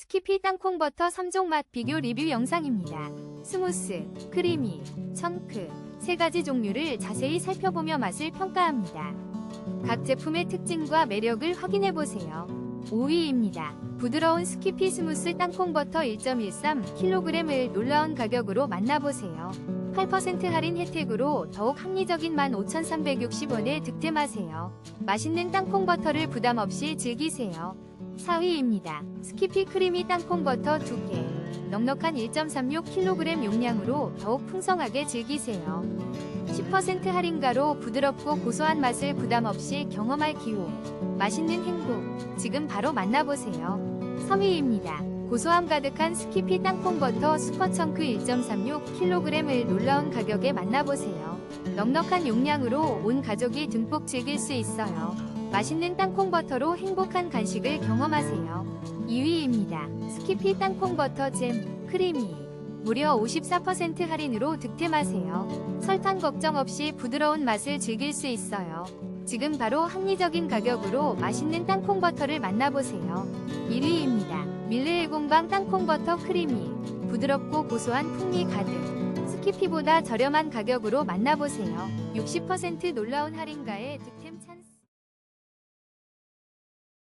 스키피 땅콩버터 3종 맛 비교 리뷰 영상입니다. 스무스, 크리미, 청크 세 가지 종류를 자세히 살펴보며 맛을 평가합니다. 각 제품의 특징과 매력을 확인해 보세요. 5위입니다. 부드러운 스키피 스무스 땅콩버터 1.13kg을 놀라운 가격으로 만나보세요. 8% 할인 혜택으로 더욱 합리적인 15,360원에 득템하세요. 맛있는 땅콩버터를 부담 없이 즐기세요. 4위입니다. 스키피 크리미 땅콩버터 2개. 넉넉한 1.36kg 용량으로 더욱 풍성하게 즐기세요. 10% 할인가로 부드럽고 고소한 맛을 부담 없이 경험할 기호. 맛있는 행복. 지금 바로 만나보세요. 3위입니다. 고소함 가득한 스키피 땅콩버터 슈퍼청크 1.36kg을 놀라운 가격에 만나보세요. 넉넉한 용량으로 온 가족이 듬뿍 즐길 수 있어요. 맛있는 땅콩버터로 행복한 간식을 경험하세요. 2위입니다. 스키피 땅콩버터 잼, 크리미. 무려 54% 할인으로 득템하세요. 설탕 걱정 없이 부드러운 맛을 즐길 수 있어요. 지금 바로 합리적인 가격으로 맛있는 땅콩버터를 만나보세요. 1위입니다. 밀르 1공방 땅콩버터 크리미. 부드럽고 고소한 풍미 가득. 스키피보다 저렴한 가격으로 만나보세요. 60% 놀라운 할인가에 득